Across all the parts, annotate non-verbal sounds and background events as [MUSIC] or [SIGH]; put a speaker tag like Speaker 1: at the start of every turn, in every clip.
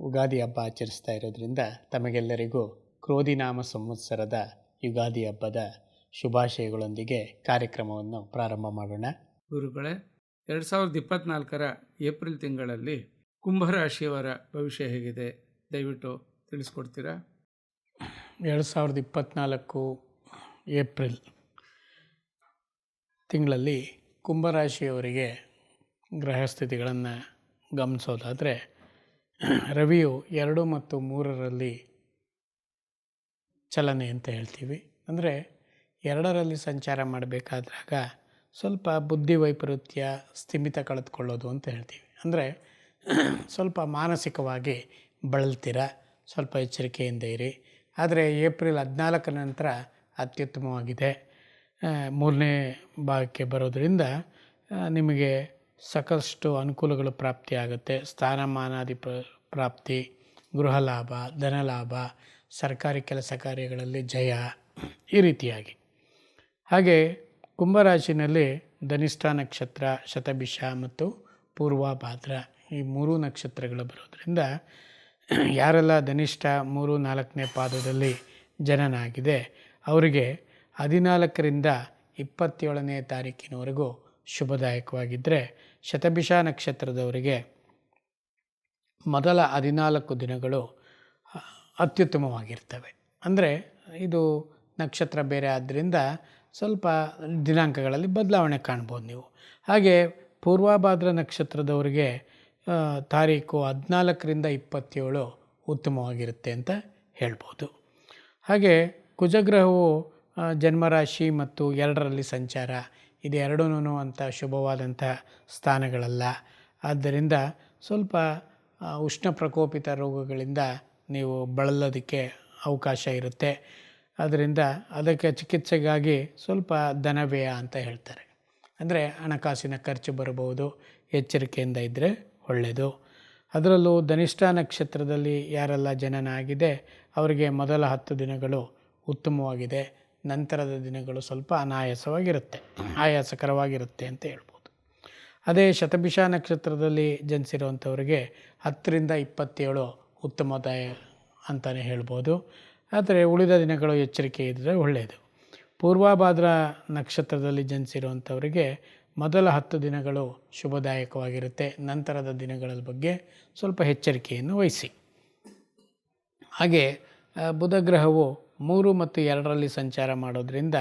Speaker 1: ಉಗಾದಿ ಹಬ್ಬ ಆಚರಿಸ್ತಾ ಇರೋದ್ರಿಂದ ತಮಗೆಲ್ಲರಿಗೂ ಕ್ರೋಧಿನಾಮ ಸಂವತ್ಸರದ ಯುಗಾದಿ ಹಬ್ಬದ ಶುಭಾಶಯಗಳೊಂದಿಗೆ ಕಾರ್ಯಕ್ರಮವನ್ನು ಪ್ರಾರಂಭ ಮಾಡೋಣ.
Speaker 2: ಗುರುಗಳೇ ಎರಡು ಸಾವಿರದ ಇಪ್ಪತ್ನಾಲ್ಕರ ಏಪ್ರಿಲ್ ತಿಂಗಳಲ್ಲಿ ಕುಂಭರಾಶಿಯವರ ಭವಿಷ್ಯ ಹೇಗಿದೆ? ದಯವಿಟ್ಟು ತಿಳಿಸ್ಕೊಡ್ತೀರಾ?
Speaker 1: ಎರಡು ಸಾವಿರದ ಇಪ್ಪತ್ತ್ನಾಲ್ಕು ಏಪ್ರಿಲ್ ತಿಂಗಳಲ್ಲಿ ಕುಂಭರಾಶಿಯವರಿಗೆ ಗ್ರಹಸ್ಥಿತಿಗಳನ್ನು ಗಮನಿಸೋದಾದರೆ ರವಿಯು ಎರಡು ಮತ್ತು ಮೂರರಲ್ಲಿ ಚಲನೆ ಅಂತ ಹೇಳ್ತೀವಿ. ಅಂದರೆ ಎರಡರಲ್ಲಿ ಸಂಚಾರ ಮಾಡಬೇಕಾದಾಗ ಸ್ವಲ್ಪ ಬುದ್ಧಿ ವೈಪರೀತ್ಯ ಸ್ಥಿಮಿತ ಕಳೆದುಕೊಳ್ಳೋದು ಅಂತ ಹೇಳ್ತೀವಿ. ಅಂದರೆ ಸ್ವಲ್ಪ ಮಾನಸಿಕವಾಗಿ ಬಳಲ್ತೀರ, ಸ್ವಲ್ಪ ಎಚ್ಚರಿಕೆಯಿಂದ ಇರಿ. ಆದರೆ ಏಪ್ರಿಲ್ ಹದಿನಾಲ್ಕರ ನಂತರ ಅತ್ಯುತ್ತಮವಾಗಿದೆ. ಮೂರನೇ ಭಾಗಕ್ಕೆ ಬರೋದರಿಂದ ನಿಮಗೆ ಸಾಕಷ್ಟು ಅನುಕೂಲಗಳು ಪ್ರಾಪ್ತಿಯಾಗುತ್ತೆ. ಸ್ಥಾನಮಾನಾದಿ ಪ್ರ ಪ್ರಾಪ್ತಿ ಗೃಹ ಲಾಭ ಧನಲಾಭ, ಸರ್ಕಾರಿ ಕೆಲಸ ಕಾರ್ಯಗಳಲ್ಲಿ ಜಯ ಈ ರೀತಿಯಾಗಿ. ಹಾಗೆ ಕುಂಭರಾಶಿನಲ್ಲಿ ಧನಿಷ್ಠ ನಕ್ಷತ್ರ, ಶತಭಿಷ ಮತ್ತು ಪೂರ್ವಭಾದ್ರ ಈ ಮೂರೂ ನಕ್ಷತ್ರಗಳು ಬರೋದರಿಂದ ಯಾರೆಲ್ಲ ಧನಿಷ್ಠ ಮೂರು, ನಾಲ್ಕನೇ ಪಾದದಲ್ಲಿ ಜನನಾಗಿದೆ, ಅವರಿಗೆ ಹದಿನಾಲ್ಕರಿಂದ ಇಪ್ಪತ್ತೇಳನೇ ತಾರೀಕಿನವರೆಗೂ ಶುಭದಾಯಕವಾಗಿದ್ದರೆ ಶತಭಿಷ ನಕ್ಷತ್ರದವರಿಗೆ ಮೊದಲ ಹದಿನಾಲ್ಕು ದಿನಗಳು ಅತ್ಯುತ್ತಮವಾಗಿರ್ತವೆ. ಅಂದರೆ ಇದು ನಕ್ಷತ್ರ ಬೇರೆ ಆದ್ದರಿಂದ ಸ್ವಲ್ಪ ದಿನಾಂಕಗಳಲ್ಲಿ ಬದಲಾವಣೆ ಕಾಣ್ಬೋದು ನೀವು. ಹಾಗೆ ಪೂರ್ವಭಾದ್ರ ನಕ್ಷತ್ರದವರಿಗೆ ತಾರೀಕು ಹದಿನಾಲ್ಕರಿಂದ ಇಪ್ಪತ್ತೇಳು ಉತ್ತಮವಾಗಿರುತ್ತೆ ಅಂತ ಹೇಳ್ಬೋದು. ಹಾಗೆ ಕುಜಗ್ರಹವು ಜನ್ಮರಾಶಿ ಮತ್ತು ಎರಡರಲ್ಲಿ ಸಂಚಾರ ಇದು ಎರಡೂ ಅಂತ ಶುಭವಾದಂಥ ಸ್ಥಾನಗಳಲ್ಲ. ಆದ್ದರಿಂದ ಸ್ವಲ್ಪ ಉಷ್ಣ ಪ್ರಕೋಪಿತ ರೋಗಗಳಿಂದ ನೀವು ಬಳಲೋದಕ್ಕೆ ಅವಕಾಶ ಇರುತ್ತೆ. ಅದರಿಂದ ಅದಕ್ಕೆ ಚಿಕಿತ್ಸೆಗಾಗಿ ಸ್ವಲ್ಪ ಧನವ್ಯಯ ಅಂತ ಹೇಳ್ತಾರೆ. ಅಂದರೆ ಹಣಕಾಸಿನ ಖರ್ಚು ಬರಬಹುದು, ಎಚ್ಚರಿಕೆಯಿಂದ ಇದ್ದರೆ ಒಳ್ಳೆಯದು ಅದರಲ್ಲೂ ಧನಿಷ್ಠ ನಕ್ಷತ್ರದಲ್ಲಿ ಯಾರೆಲ್ಲ ಜನನ ಆಗಿದೆ ಅವರಿಗೆ ಮೊದಲ ಹತ್ತು ದಿನಗಳು ಉತ್ತಮವಾಗಿದೆ. ನಂತರದ ದಿನಗಳು ಸ್ವಲ್ಪ ಅನಾಯಾಸವಾಗಿರುತ್ತೆ, ಆಯಾಸಕರವಾಗಿರುತ್ತೆ ಅಂತ ಹೇಳ್ಬೋದು. ಅದೇ ಶತಭಿಷ ನಕ್ಷತ್ರದಲ್ಲಿ ಜನಿಸಿರುವಂಥವ್ರಿಗೆ ಹತ್ತರಿಂದ ಇಪ್ಪತ್ತೇಳು ಉತ್ತಮದಾಯ ಅಂತಲೇ ಹೇಳ್ಬೋದು. ಆದರೆ ಉಳಿದ ದಿನಗಳು ಎಚ್ಚರಿಕೆ ಇದ್ದರೆ ಒಳ್ಳೆಯದು. ಪೂರ್ವಭಾದ್ರ ನಕ್ಷತ್ರದಲ್ಲಿ ಜನಿಸಿರುವಂಥವರಿಗೆ ಮೊದಲ ಹತ್ತು ದಿನಗಳು ಶುಭದಾಯಕವಾಗಿರುತ್ತೆ. ನಂತರದ ದಿನಗಳ ಬಗ್ಗೆ ಸ್ವಲ್ಪ ಎಚ್ಚರಿಕೆಯನ್ನು ವಹಿಸಿ. ಹಾಗೆ ಬುಧಗ್ರಹವು ಬುಧ ಗ್ರಹವು ಮೂರು ಮತ್ತು ಎರಡರಲ್ಲಿ ಸಂಚಾರ ಮಾಡೋದ್ರಿಂದ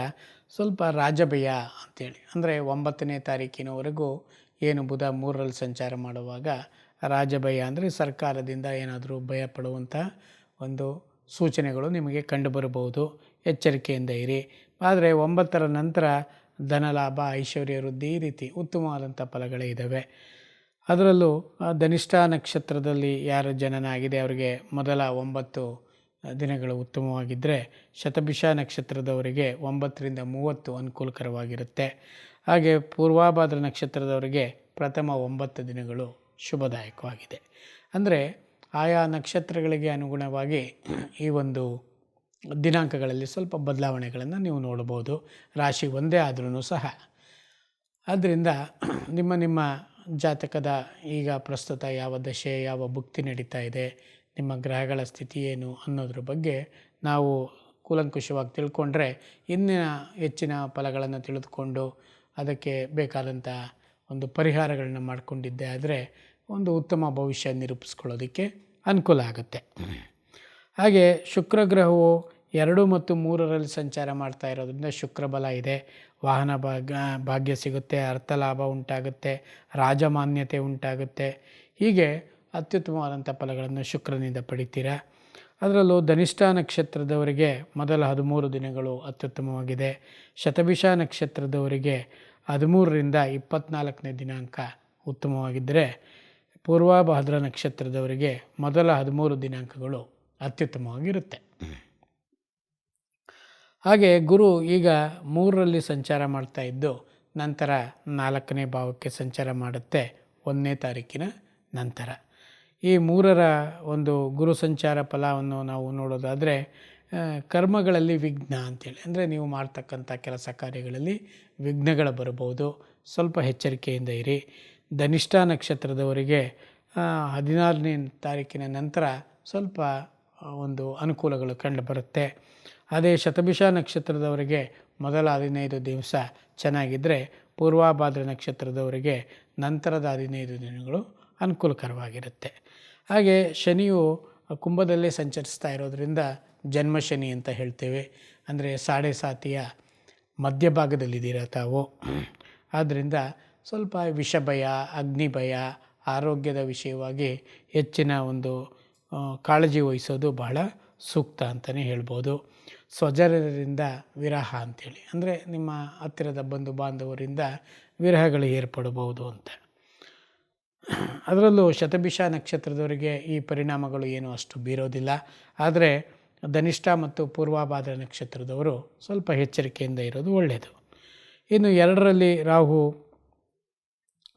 Speaker 1: ಸ್ವಲ್ಪ ರಾಜಭಯ ಅಂತೇಳಿ. ಅಂದರೆ ಒಂಬತ್ತನೇ ತಾರೀಕಿನವರೆಗೂ ಏನು ಬುಧ ಮೂರರಲ್ಲಿ ಸಂಚಾರ ಮಾಡುವಾಗ ರಾಜಭಯ ಅಂದರೆ ಸರ್ಕಾರದಿಂದ ಏನಾದರೂ ಭಯ ಪಡುವಂಥ ಒಂದು ಸೂಚನೆಗಳು ನಿಮಗೆ ಕಂಡುಬರಬಹುದು. ಎಚ್ಚರಿಕೆಯಿಂದ ಇರಿ. ಆದರೆ ಒಂಬತ್ತರ ನಂತರ ಧನಲಾಭ, ಐಶ್ವರ್ಯ ವೃದ್ಧಿ ಈ ರೀತಿ ಉತ್ತಮವಾದಂಥ ಫಲಗಳೇ ಇದ್ದಾವೆ ಅದರಲ್ಲೂ ಧನಿಷ್ಠ ನಕ್ಷತ್ರದಲ್ಲಿ ಯಾರು ಜನನ ಆಗಿದೆ ಅವರಿಗೆ ಮೊದಲ ಒಂಬತ್ತು ದಿನಗಳು ಉತ್ತಮವಾಗಿದ್ದರೆ ಶತಭಿಷ ನಕ್ಷತ್ರದವರಿಗೆ ಒಂಬತ್ತರಿಂದ ಮೂವತ್ತು ಅನುಕೂಲಕರವಾಗಿರುತ್ತೆ. ಹಾಗೆ ಪೂರ್ವಾಭಾದ್ರ ನಕ್ಷತ್ರದವರಿಗೆ ಪ್ರಥಮ ಒಂಬತ್ತು ದಿನಗಳು ಶುಭದಾಯಕವಾಗಿದೆ. ಅಂದರೆ ಆಯಾ ನಕ್ಷತ್ರಗಳಿಗೆ ಅನುಗುಣವಾಗಿ ಈ ಒಂದು ದಿನಾಂಕಗಳಲ್ಲಿ ಸ್ವಲ್ಪ ಬದಲಾವಣೆಗಳನ್ನು ನೀವು ನೋಡ್ಬೋದು ರಾಶಿ ಒಂದೇ ಆದ್ರೂ ಸಹ. ಆದ್ದರಿಂದ ನಿಮ್ಮ ನಿಮ್ಮ ಜಾತಕದ ಈಗ ಪ್ರಸ್ತುತ ಯಾವ ದಶೆ, ಯಾವ ಭುಕ್ತಿ ನಡೀತಾ ಇದೆ ನಿಮ್ಮ ಗ್ರಹಗಳ ಸ್ಥಿತಿ ಏನು ಅನ್ನೋದ್ರ ಬಗ್ಗೆ ನಾವು ಕೂಲಂಕುಷವಾಗಿ ತಿಳ್ಕೊಂಡ್ರೆ ಇನ್ನಿನ ಹೆಚ್ಚಿನ ಫಲಗಳನ್ನು ತಿಳಿದುಕೊಂಡು ಅದಕ್ಕೆ ಬೇಕಾದಂಥ ಒಂದು ಪರಿಹಾರಗಳನ್ನ ಮಾಡಿಕೊಂಡಿದ್ದೆ ಆದರೆ ಒಂದು ಉತ್ತಮ ಭವಿಷ್ಯ ನಿರೂಪಿಸ್ಕೊಳ್ಳೋದಕ್ಕೆ ಅನುಕೂಲ ಆಗುತ್ತೆ. ಹಾಗೆ ಶುಕ್ರ ಗ್ರಹವು ಎರಡು ಮತ್ತು ಮೂರರಲ್ಲಿ ಸಂಚಾರ ಮಾಡ್ತಾ ಇರೋದ್ರಿಂದ ಶುಕ್ರಬಲ ಇದೆ. ವಾಹನ ಭಾಗ್ಯ ಭಾಗ್ಯ ಸಿಗುತ್ತೆ, ಅರ್ಥಲಾಭ ಉಂಟಾಗುತ್ತೆ, ರಾಜಮಾನ್ಯತೆ ಉಂಟಾಗುತ್ತೆ. ಹೀಗೆ ಅತ್ಯುತ್ತಮವಾದಂಥ ಫಲಗಳನ್ನು ಶುಕ್ರನಿಂದ ಪಡಿತೀರಾ? ಅದರಲ್ಲೂ ಧನಿಷ್ಠ ನಕ್ಷತ್ರದವರಿಗೆ ಮೊದಲ ಹದಿಮೂರು ದಿನಗಳು ಅತ್ಯುತ್ತಮವಾಗಿದೆ. ಶತಭಿಷ ನಕ್ಷತ್ರದವರಿಗೆ ಹದಿಮೂರರಿಂದ ಇಪ್ಪತ್ನಾಲ್ಕನೇ ದಿನಾಂಕ ಉತ್ತಮವಾಗಿದ್ದರೆ ಪೂರ್ವಭಾದ್ರ ನಕ್ಷತ್ರದವರಿಗೆ ಮೊದಲ ಹದಿಮೂರು ದಿನಾಂಕಗಳು ಅತ್ಯುತ್ತಮವಾಗಿರುತ್ತೆ. ಹಾಗೆ ಗುರು ಈಗ ಮೂರರಲ್ಲಿ ಸಂಚಾರ ಮಾಡ್ತಾ ಇದ್ದು ನಂತರ ನಾಲ್ಕನೇ ಭಾವಕ್ಕೆ ಸಂಚಾರ ಮಾಡುತ್ತೆ ಒಂದನೇ ತಾರೀಕಿನ ನಂತರ. ಈ ಮೂರರ ಒಂದು ಗುರು ಸಂಚಾರ ಫಲವನ್ನು ನಾವು ನೋಡೋದಾದರೆ ಕರ್ಮಗಳಲ್ಲಿ ವಿಘ್ನ ಅಂತೇಳಿ. ಅಂದರೆ ನೀವು ಮಾಡ್ತಕ್ಕಂಥ ಕೆಲಸ ಕಾರ್ಯಗಳಲ್ಲಿ ವಿಘ್ನಗಳು ಬರಬಹುದು. ಸ್ವಲ್ಪ ಎಚ್ಚರಿಕೆಯಿಂದ ಇರಿ. ಧನಿಷ್ಠ ನಕ್ಷತ್ರದವರಿಗೆ ಹದಿನಾರನೇ ತಾರೀಕಿನ ನಂತರ ಸ್ವಲ್ಪ ಒಂದು ಅನುಕೂಲಗಳು ಕಂಡು ಬರುತ್ತೆ. ಅದೇ ಶತಭಿಷ ನಕ್ಷತ್ರದವರಿಗೆ ಮೊದಲ ಹದಿನೈದು ದಿವಸ ಚೆನ್ನಾಗಿದ್ದರೆ ಪೂರ್ವಾಭಾದ್ರ ನಕ್ಷತ್ರದವರಿಗೆ ನಂತರದ ಹದಿನೈದು ದಿನಗಳು ಅನುಕೂಲಕರವಾಗಿರುತ್ತೆ. ಹಾಗೆ ಶನಿಯು ಕುಂಭದಲ್ಲೇ ಸಂಚರಿಸ್ತಾ ಇರೋದರಿಂದ ಜನ್ಮ ಶನಿ ಅಂತ ಹೇಳ್ತೇವೆ. ಅಂದರೆ ಸಾಡೆ ಸಾತಿಯ ಮಧ್ಯಭಾಗದಲ್ಲಿದ್ದೀರ ತಾವು. ಆದ್ದರಿಂದ ಸ್ವಲ್ಪ ವಿಷ ಭಯ ಅಗ್ನಿ ಭಯ ಆರೋಗ್ಯದ ವಿಷಯವಾಗಿ ಹೆಚ್ಚಿನ ಒಂದು ಕಾಳಜಿ ವಹಿಸೋದು ಬಹಳ ಸೂಕ್ತ ಅಂತಲೇ ಹೇಳ್ಬೋದು. ಸ್ವಜರರಿಂದ ವಿರಹ ಅಂಥೇಳಿ ಅಂದರೆ ನಿಮ್ಮ ಹತ್ತಿರದ ಬಂಧು ಬಾಂಧವರಿಂದ ವಿರಹಗಳು ಏರ್ಪಡಬಹುದು ಅಂತ. ಅದರಲ್ಲೂ ಶತಭಿಷ ನಕ್ಷತ್ರದವರಿಗೆ ಈ ಪರಿಣಾಮಗಳು ಏನು ಅಷ್ಟು ಬೀರೋದಿಲ್ಲ. ಆದರೆ ಧನಿಷ್ಠ ಮತ್ತು ಪೂರ್ವಾಭಾದ್ರ ನಕ್ಷತ್ರದವರು ಸ್ವಲ್ಪ ಎಚ್ಚರಿಕೆಯಿಂದ ಇರೋದು ಒಳ್ಳೆಯದು. ಇನ್ನು ಎರಡರಲ್ಲಿ ರಾಹು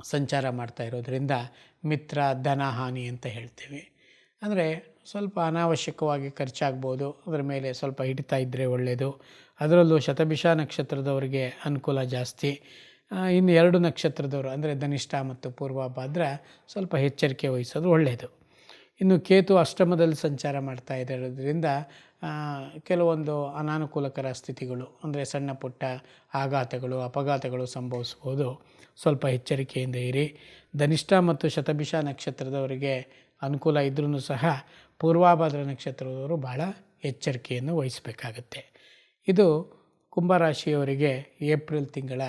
Speaker 1: ಸಂಚಾರ ಮಾಡ್ತಾ ಇರೋದರಿಂದ ಮಿತ್ರ, ಧನ, ಹಾನಿ ಅಂತ ಹೇಳ್ತೀವಿ. ಅಂದರೆ ಸ್ವಲ್ಪ ಅನಾವಶ್ಯಕವಾಗಿ ಖರ್ಚಾಗ್ಬೋದು. ಅದರ ಮೇಲೆ ಸ್ವಲ್ಪ ಹಿಡಿತಾ ಇದ್ದರೆ ಒಳ್ಳೆಯದು ಅದರಲ್ಲೂ ಶತಭಿಷ ನಕ್ಷತ್ರದವರಿಗೆ ಅನುಕೂಲ ಜಾಸ್ತಿ. ಇನ್ನು ಎರಡು ನಕ್ಷತ್ರದವರು, ಅಂದರೆ ಧನಿಷ್ಠ ಮತ್ತು ಪೂರ್ವಭಾದ್ರ, ಸ್ವಲ್ಪ ಎಚ್ಚರಿಕೆ ವಹಿಸೋದು ಒಳ್ಳೆಯದು. ಇನ್ನು ಕೇತು ಅಷ್ಟಮದಲ್ಲಿ ಸಂಚಾರ ಮಾಡ್ತಾ ಇರೋದ್ರಿಂದ ಕೆಲವೊಂದು ಅನಾನುಕೂಲಕರ ಸ್ಥಿತಿಗಳು, ಅಂದರೆ ಸಣ್ಣ ಪುಟ್ಟ ಆಘಾತಗಳು, ಅಪಘಾತಗಳು ಸಂಭವಿಸ್ಬೋದು. ಸ್ವಲ್ಪ ಎಚ್ಚರಿಕೆಯಿಂದ ಇರಿ. ಧನಿಷ್ಠ ಮತ್ತು ಶತಭಿಷ ನಕ್ಷತ್ರದವರಿಗೆ ಅನುಕೂಲ ಇದ್ರೂ ಸಹ ಪೂರ್ವಾಭಾದ್ರ ನಕ್ಷತ್ರದವರು ಬಹಳ ಎಚ್ಚರಿಕೆಯನ್ನು ವಹಿಸಬೇಕಾಗತ್ತೆ. ಇದು ಕುಂಭರಾಶಿಯವರಿಗೆ ಏಪ್ರಿಲ್ ತಿಂಗಳ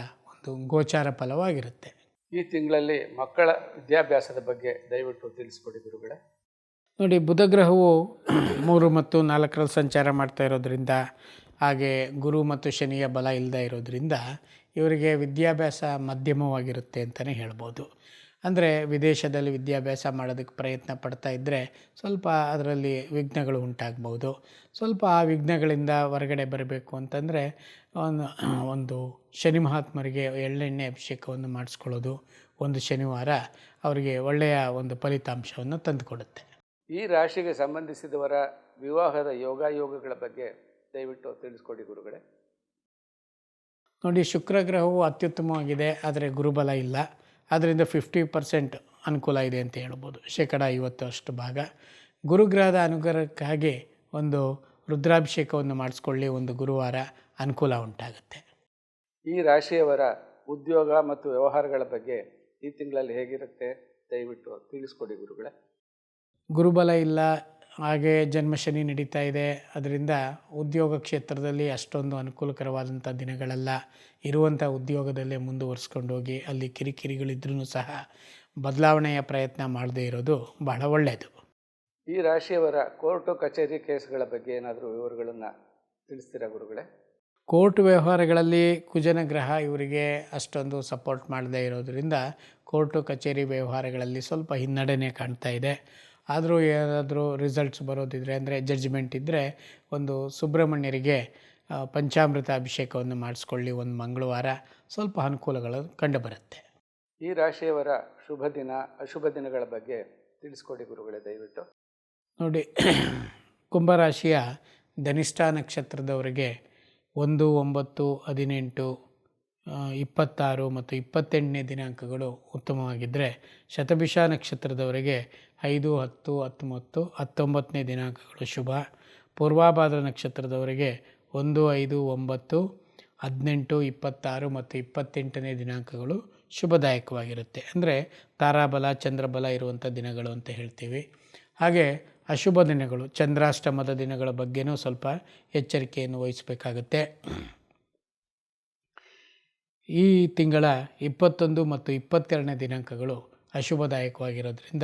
Speaker 1: ಒಂದು ಗೋಚಾರ ಫಲವಾಗಿರುತ್ತೆ.
Speaker 2: ಈ ತಿಂಗಳಲ್ಲಿ ಮಕ್ಕಳ ವಿದ್ಯಾಭ್ಯಾಸದ ಬಗ್ಗೆ ದಯವಿಟ್ಟು ತಿಳಿಸ್ಕೊಡಿ ಗುರುಗಳೇ.
Speaker 1: ನೋಡಿ ಬುಧಗ್ರಹವು [CLEARS THROAT] ಮೂರು ಮತ್ತು ನಾಲ್ಕರಲ್ಲಿ ಸಂಚಾರ ಮಾಡ್ತಾ ಇರೋದ್ರಿಂದ ಹಾಗೆ ಗುರು ಮತ್ತು ಶನಿಯ ಬಲ ಇಲ್ಲದೆ ಇರೋದ್ರಿಂದ ಇವರಿಗೆ ವಿದ್ಯಾಭ್ಯಾಸ ಮಧ್ಯಮವಾಗಿರುತ್ತೆ ಅಂತಲೇ ಹೇಳ್ಬೋದು. ಅಂದರೆ ವಿದೇಶದಲ್ಲಿ ವಿದ್ಯಾಭ್ಯಾಸ ಮಾಡೋದಕ್ಕೆ ಪ್ರಯತ್ನ ಪಡ್ತಾ ಇದ್ದರೆ ಸ್ವಲ್ಪ ಅದರಲ್ಲಿ ವಿಘ್ನಗಳು ಉಂಟಾಗ್ಬೋದು. ಸ್ವಲ್ಪ ಆ ವಿಘ್ನಗಳಿಂದ ಹೊರಗಡೆ ಬರಬೇಕು ಅಂತಂದರೆ ಒಂದು [CLEARS THROAT] ಒಂದು ಶನಿ ಮಹಾತ್ಮರಿಗೆ ಎಳ್ಳೆಣ್ಣೆ ಅಭಿಷೇಕವನ್ನು ಮಾಡಿಸ್ಕೊಳ್ಳೋದು ಒಂದು ಶನಿವಾರ ಅವರಿಗೆ ಒಳ್ಳೆಯ ಒಂದು ಫಲಿತಾಂಶವನ್ನು ತಂದುಕೊಡುತ್ತೆ.
Speaker 2: ಈ ರಾಶಿಗೆ ಸಂಬಂಧಿಸಿದವರ ವಿವಾಹದ ಯೋಗಾಯೋಗಗಳ ಬಗ್ಗೆ ದಯವಿಟ್ಟು ತಿಳಿಸ್ಕೊಡಿ ಗುರುಗಳೇ.
Speaker 1: ನೋಡಿ ಶುಕ್ರ ಗ್ರಹವು ಅತ್ಯುತ್ತಮವಾಗಿದೆ ಆದರೆ ಗುರುಬಲ ಇಲ್ಲ. ಆದ್ದರಿಂದ ಫಿಫ್ಟಿ ಪರ್ಸೆಂಟ್ ಅನುಕೂಲ ಇದೆ ಅಂತ ಹೇಳ್ಬೋದು. ಶೇಕಡ ಐವತ್ತು ಅಷ್ಟು ಭಾಗ. ಗುರುಗ್ರಹದ ಅನುಗ್ರಹಕ್ಕಾಗಿ ಒಂದು ರುದ್ರಾಭಿಷೇಕವನ್ನು ಮಾಡಿಸ್ಕೊಳ್ಳಿ ಒಂದು ಗುರುವಾರ. ಅನುಕೂಲ ಉಂಟಾಗುತ್ತೆ.
Speaker 2: ಈ ರಾಶಿಯವರ ಉದ್ಯೋಗ ಮತ್ತು ವ್ಯವಹಾರಗಳ ಬಗ್ಗೆ ಈ ತಿಂಗಳಲ್ಲಿ ಹೇಗಿರುತ್ತೆ? ದಯವಿಟ್ಟು ತಿಳಿಸ್ಕೊಡಿ ಗುರುಗಳೇ.
Speaker 1: ಗುರುಬಲ ಇಲ್ಲ ಹಾಗೆ ಜನ್ಮಶನಿ ನಡೀತಾ ಇದೆ. ಅದರಿಂದ ಉದ್ಯೋಗ ಕ್ಷೇತ್ರದಲ್ಲಿ ಅಷ್ಟೊಂದು ಅನುಕೂಲಕರವಾದಂಥ ದಿನಗಳೆಲ್ಲ. ಇರುವಂಥ ಉದ್ಯೋಗದಲ್ಲೇ ಮುಂದುವರಿಸ್ಕೊಂಡು ಹೋಗಿ ಅಲ್ಲಿ ಕಿರಿಕಿರಿಗಳಿದ್ರೂ ಸಹ ಬದಲಾವಣೆಯ ಪ್ರಯತ್ನ ಮಾಡದೇ ಇರೋದು ಬಹಳ ಒಳ್ಳೆಯದು
Speaker 2: ಈ ರಾಶಿಯವರ ಕೋರ್ಟು ಕಚೇರಿ ಕೇಸ್ಗಳ ಬಗ್ಗೆ ಏನಾದರೂ ವಿವರಗಳನ್ನು ತಿಳಿಸ್ತೀರಾ ಗುರುಗಳೇ?
Speaker 1: ಕೋರ್ಟ್ ವ್ಯವಹಾರಗಳಲ್ಲಿ ಕುಜನ ಗ್ರಹ ಇವರಿಗೆ ಅಷ್ಟೊಂದು ಸಪೋರ್ಟ್ ಮಾಡದೇ ಇರೋದರಿಂದ ಕೋರ್ಟು ಕಚೇರಿ ವ್ಯವಹಾರಗಳಲ್ಲಿ ಸ್ವಲ್ಪ ಹಿನ್ನಡೆನೇ ಕಾಣ್ತಾ ಇದೆ. ಆದರೂ ಏನಾದರೂ ರಿಸಲ್ಟ್ಸ್ ಬರೋದಿದ್ರೆ ಅಂದರೆ ಜಡ್ಜ್ಮೆಂಟ್ ಇದ್ದರೆ ಒಂದು ಸುಬ್ರಹ್ಮಣ್ಯರಿಗೆ ಪಂಚಾಮೃತ ಅಭಿಷೇಕವನ್ನು ಮಾಡಿಸ್ಕೊಳ್ಳಿ ಒಂದು ಮಂಗಳವಾರ. ಸ್ವಲ್ಪ ಅನುಕೂಲಗಳು ಕಂಡುಬರುತ್ತೆ.
Speaker 2: ಈ ರಾಶಿಯವರ ಶುಭ ದಿನ ಅಶುಭ ದಿನಗಳ ಬಗ್ಗೆ ತಿಳಿಸ್ಕೊಡಿ ಗುರುಗಳೇ ದಯವಿಟ್ಟು.
Speaker 1: ನೋಡಿ ಕುಂಭರಾಶಿಯ ಧನಿಷ್ಠ ನಕ್ಷತ್ರದವರಿಗೆ ಒಂದು, ಒಂಬತ್ತು, ಹದಿನೆಂಟು ಇಪ್ಪತ್ತಾರು ಮತ್ತು ಇಪ್ಪತ್ತೆಂಟನೇ ದಿನಾಂಕಗಳು ಉತ್ತಮವಾಗಿದ್ದರೆ ಶತಭಿಷ ನಕ್ಷತ್ರದವರಿಗೆ ಐದು, ಹತ್ತು, ಹತ್ತೊಂಬತ್ತು, ಹತ್ತೊಂಬತ್ತನೇ ದಿನಾಂಕಗಳು ಶುಭ. ಪೂರ್ವಾಭಾದ್ರ ನಕ್ಷತ್ರದವರಿಗೆ ಒಂದು, ಐದು, ಒಂಬತ್ತು, ಹದಿನೆಂಟು, ಇಪ್ಪತ್ತಾರು ಮತ್ತು ಇಪ್ಪತ್ತೆಂಟನೇ ದಿನಾಂಕಗಳು ಶುಭದಾಯಕವಾಗಿರುತ್ತೆ. ಅಂದರೆ ತಾರಾಬಲ, ಚಂದ್ರಬಲ ಇರುವಂಥ ದಿನಗಳು ಅಂತ ಹೇಳ್ತೀವಿ. ಹಾಗೆ ಅಶುಭ ದಿನಗಳು. ಚಂದ್ರಾಷ್ಟಮದ ದಿನಗಳ ಬಗ್ಗೆನೂ ಸ್ವಲ್ಪ ಎಚ್ಚರಿಕೆಯನ್ನು ವಹಿಸಬೇಕಾಗತ್ತೆ. ಈ ತಿಂಗಳ ಇಪ್ಪತ್ತೊಂದು ಮತ್ತು ಇಪ್ಪತ್ತೆರಡನೇ ದಿನಾಂಕಗಳು ಅಶುಭದಾಯಕವಾಗಿರೋದ್ರಿಂದ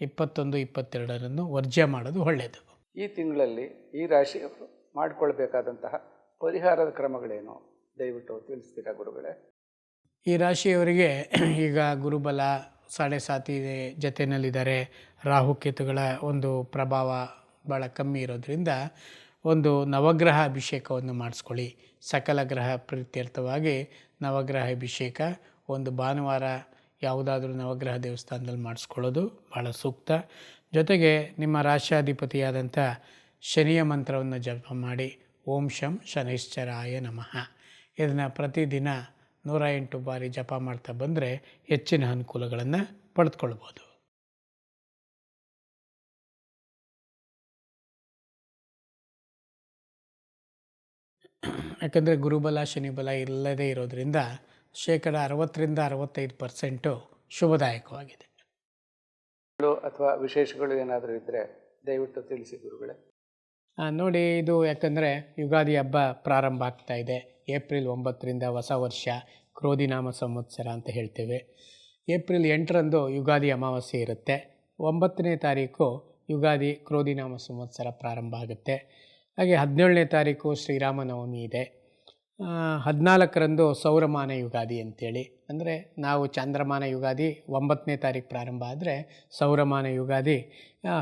Speaker 1: ಇಪ್ಪತ್ತೊಂದು ಇಪ್ಪತ್ತೆರಡರನ್ನು ವರ್ಜ್ಯ ಮಾಡೋದು ಒಳ್ಳೆಯದು
Speaker 2: ಈ ತಿಂಗಳಲ್ಲಿ ಈ ರಾಶಿಯವರು ಮಾಡಿಕೊಳ್ಬೇಕಾದಂತಹ ಪರಿಹಾರದ ಕ್ರಮಗಳೇನು? ದಯವಿಟ್ಟು ತಿಳಿಸ್ತೀರಾ ಗುರುಗಳೇ?
Speaker 1: ಈ ರಾಶಿಯವರಿಗೆ ಈಗ ಗುರುಬಲ ಸಾಡೆ ಸಾತಿ ಜೊತೆಯಲ್ಲಿದ್ದಾರೆ ರಾಹುಕೇತುಗಳ ಒಂದು ಪ್ರಭಾವ ಭಾಳ ಕಮ್ಮಿ ಇರೋದರಿಂದ ಒಂದು ನವಗ್ರಹ ಅಭಿಷೇಕವನ್ನು ಮಾಡಿಸ್ಕೊಳ್ಳಿ. ಸಕಲ ಗ್ರಹ ಪ್ರೀತ್ಯರ್ಥವಾಗಿ ನವಗ್ರಹ ಅಭಿಷೇಕ ಒಂದು ಭಾನುವಾರ ಯಾವುದಾದ್ರೂ ನವಗ್ರಹ ದೇವಸ್ಥಾನದಲ್ಲಿ ಮಾಡಿಸ್ಕೊಳ್ಳೋದು ಭಾಳ ಸೂಕ್ತ. ಜೊತೆಗೆ ನಿಮ್ಮ ರಾಶ್ಯಾಧಿಪತಿಯಾದಂಥ ಶನಿಯ ಮಂತ್ರವನ್ನು ಜಪ ಮಾಡಿ. ಓಂ ಶಂ ಶನೈಶ್ಚರಾಯ ನಮಃ. ಇದನ್ನು ಪ್ರತಿದಿನ ನೂರ ಎಂಟು ಬಾರಿ ಜಪ ಮಾಡ್ತಾ ಬಂದರೆ ಹೆಚ್ಚಿನ ಅನುಕೂಲಗಳನ್ನು ಪಡೆದುಕೊಳ್ಬೋದು. ಯಾಕಂದರೆ ಗುರುಬಲ ಶನಿಬಲ ಇಲ್ಲದೇ ಇರೋದರಿಂದ ಶೇಕಡ ಅರವತ್ತರಿಂದ ಅರವತ್ತೈದು ಪರ್ಸೆಂಟು ಶುಭದಾಯಕವಾಗಿದೆ.
Speaker 2: ಅಥವಾ ವಿಶೇಷಗಳು ಏನಾದರೂ ಇದ್ದರೆ ದಯವಿಟ್ಟು ತಿಳಿಸಿ ಗುರುಗಳೇ.
Speaker 1: ನೋಡಿ ಇದು ಯಾಕಂದರೆ ಯುಗಾದಿ ಹಬ್ಬ ಪ್ರಾರಂಭ ಆಗ್ತಾ ಇದೆ. ಏಪ್ರಿಲ್ ಒಂಬತ್ತರಿಂದ ಹೊಸ ವರ್ಷ ಕ್ರೋಧಿನಾಮ ಸಂವತ್ಸರ ಅಂತ ಹೇಳ್ತೇವೆ. ಏಪ್ರಿಲ್ ಎಂಟರಂದು ಯುಗಾದಿ ಅಮಾವಾಸ್ಯೆ ಇರುತ್ತೆ. ಒಂಬತ್ತನೇ ತಾರೀಕು ಯುಗಾದಿ ಕ್ರೋಧಿನಾಮ ಸಂವತ್ಸರ ಪ್ರಾರಂಭ ಆಗುತ್ತೆ. ಹಾಗೆ ಹದಿನೇಳನೇ ತಾರೀಕು ಶ್ರೀರಾಮನವಮಿ ಇದೆ. ಹದಿನಾಲ್ಕರಂದು ಸೌರಮಾನ ಯುಗಾದಿ ಅಂತೇಳಿ. ಅಂದರೆ ನಾವು ಚಾಂದ್ರಮಾನ ಯುಗಾದಿ ಒಂಬತ್ತನೇ ತಾರೀಕು ಪ್ರಾರಂಭ ಆದರೆ ಸೌರಮಾನ ಯುಗಾದಿ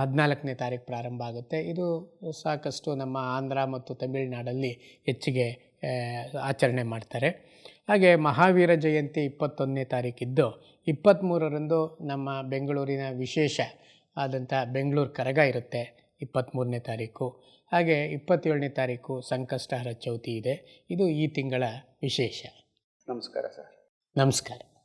Speaker 1: ಹದಿನಾಲ್ಕನೇ ತಾರೀಕು ಪ್ರಾರಂಭ ಆಗುತ್ತೆ. ಇದು ಸಾಕಷ್ಟು ನಮ್ಮ ಆಂಧ್ರ ಮತ್ತು ತಮಿಳುನಾಡಲ್ಲಿ ಹೆಚ್ಚಿಗೆ ಆಚರಣೆ ಮಾಡ್ತಾರೆ. ಹಾಗೆ ಮಹಾವೀರ ಜಯಂತಿ ಇಪ್ಪತ್ತೊಂದನೇ ತಾರೀಕಿದ್ದು ಇಪ್ಪತ್ತ್ಮೂರರಂದು ನಮ್ಮ ಬೆಂಗಳೂರಿನ ವಿಶೇಷ ಆದಂಥ ಬೆಂಗಳೂರು ಕರಗ ಇರುತ್ತೆ ಇಪ್ಪತ್ತ್ಮೂರನೇ ತಾರೀಕು. ಹಾಗೆ ಇಪ್ಪತ್ತೇಳನೇ ತಾರೀಕು ಸಂಕಷ್ಟಹರ ಚೌತಿ ಇದೆ. ಇದು ಈ ತಿಂಗಳ ವಿಶೇಷ.
Speaker 2: ನಮಸ್ಕಾರ ಸರ್.
Speaker 1: ನಮಸ್ಕಾರ.